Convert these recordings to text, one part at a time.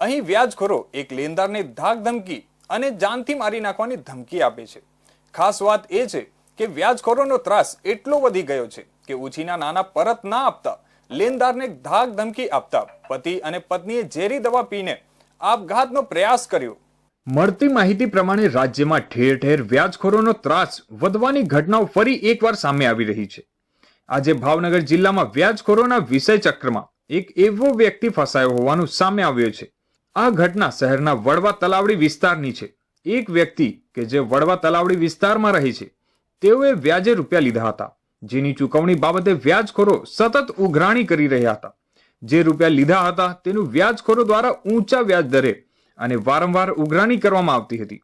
અહીં વ્યાજખોરો એક લેનદારને ધાક ધમકી અને જાનથી મારી નાખવાની ધમકી આપે છે. ખાસ વાત એ છે કે વ્યાજખોરોનો ત્રાસ એટલો વધી ગયો છે કે ઉછીના નાના પરત ના આપતા લેનદારને ધાક ધમકી આપતા પતિ અને પત્નીએ ઝેરી દવા પીને આપઘાતનો પ્રયાસ કર્યો. મળતી માહિતી પ્રમાણે રાજ્યમાં ઠેર ઠેર વ્યાજખોરોનો ત્રાસ વધવાની ઘટનાઓ ફરી એકવાર સામે આવી રહી છે. આજે ભાવનગર જિલ્લામાં વ્યાજખોરોના વિષય ચક્રમાં એક એવો વ્યક્તિ ફસાયો હોવાનું સામે આવ્યો છે. આ ઘટના શહેરના વડવા તલાવડી વિસ્તારની છે. એક વ્યક્તિ કે જે વડવા તલાવડી વિસ્તારમાં રહે છે, તેઓએ વ્યાજે રૂપિયા લીધા હતા, જેની ચૂકવણી બાબતે વ્યાજખોરો સતત ઉઘરાણી કરી રહ્યા હતા. જે રૂપિયા લીધા હતા, તેનું વ્યાજખોરો દ્વારા ઊંચા વ્યાજ દરે અને વારંવાર ઉઘરાણી કરવામાં આવતી હતી.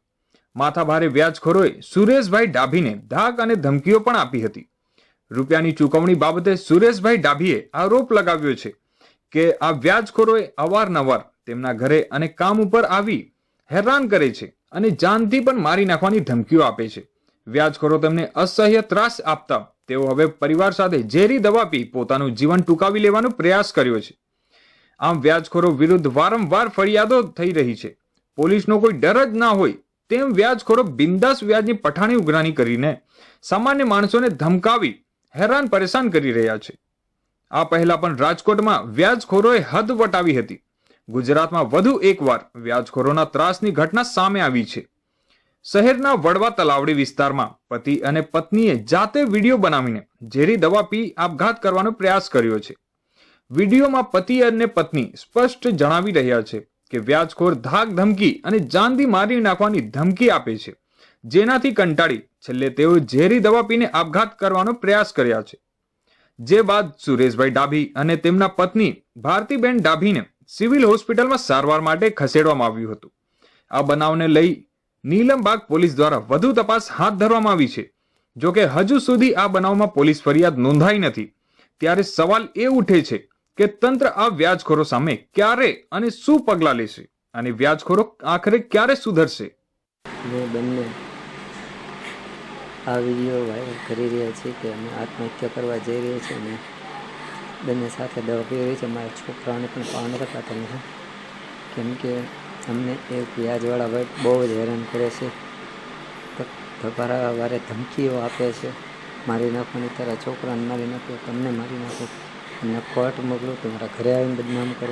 માથાભારે વ્યાજખોરોએ સુરેશભાઈ ડાભીને ધાક અને ધમકીઓ પણ આપી હતી. રૂપિયાની ચૂકવણી બાબતે સુરેશભાઈ ડાભીએ આરોપ લગાવ્યો છે કે આ વ્યાજખોરોએ અવારનવાર તેમના ઘરે અને કામ ઉપર આવી હેરાન કરે છે અને જાનથી પણ મારી નાખવાની ધમકીઓ આપે છે. વ્યાજખોરો તેમને અસહ્ય ત્રાસ આપતા તેઓ હવે પરિવાર સાથે ઝેરી દવા પી પોતાનું જીવન ટૂંકાવી લેવાનો પ્રયાસ કર્યો છે. આમ વ્યાજખોરો વિરુદ્ધ વારંવાર ફરિયાદો થઈ રહી છે. પોલીસનો કોઈ ડર જ ના હોય તેમ વ્યાજખોરો બિંદાસ વ્યાજની પઠાણી ઉઘરાણી કરીને સામાન્ય માણસોને ધમકાવી હેરાન પરેશાન કરી રહ્યા છે. આ પહેલા પણ રાજકોટમાં વ્યાજખોરોએ હદ વટાવી હતી. ગુજરાતમાં વધુ એકવાર વ્યાજખોરોના ત્રાસની ઘટના સામે આવી છે. શહેરના વડવા તલાવડી વિસ્તારમાં પતિ અને પત્નીએ જાતે વીડિયો બનાવીને ઝેરી દવા પી આપઘાત કરવાનો પ્રયાસ કર્યો છે. વિડીયોમાં પતિ અને પત્ની સ્પષ્ટ જણાવી રહ્યા છે કે વ્યાજખોર ધાક ધમકી અને જાનથી મારી નાખવાની ધમકી આપે છે. જેનાથી કંટાળી છેલ્લે તેઓ ઝેરી દવા પીને આપઘાત કરવાનો પ્રયાસ કર્યા છે. જે બાદ સુરેશભાઈ ડાભી અને તેમના પત્ની ભારતીબેન ડાભીને સિવિલ હોસ્પિટલમાં સારવાર માટે ખસેડવામાં આવ્યું હતું. આ બનાવને લઈ નીલમબાગ પોલીસ દ્વારા વધુ તપાસ હાથ ધરવામાં આવી છે. જો કે હજુ સુધી આ બનાવમાં પોલીસ ફરિયાદ નોંધાઈ નથી. ત્યારે સવાલ એ ઉઠે છે કે તંત્ર આ વ્યાજખોરો સામે ક્યારે અને શું પગલાં લેશે? અને વ્યાજખોરો આખરે ક્યારે સુધરશે? અમે બંને આ વીડિયો વાયરલ કરી રહ્યા છીએ કે અમે આત્મહત્યા કરવા જઈ રહ્યા છીએ અને બંને સાથે દવા પી રહી છે મારા છોકરાઓને પણ પાવન રખાતા નથી કેમ કે અમને એ વ્યાજવાળા ભાઈ બહુ જ હેરાન કરે છે. ધબારા વારે ધમકીઓ આપે છે. મારી નાખવાની તારા છોકરાને મારી નાખો, તમને મારી નાખો. તમને કોર્ટ મોકલો તમારા ઘરે આવીને બદનામ કરે.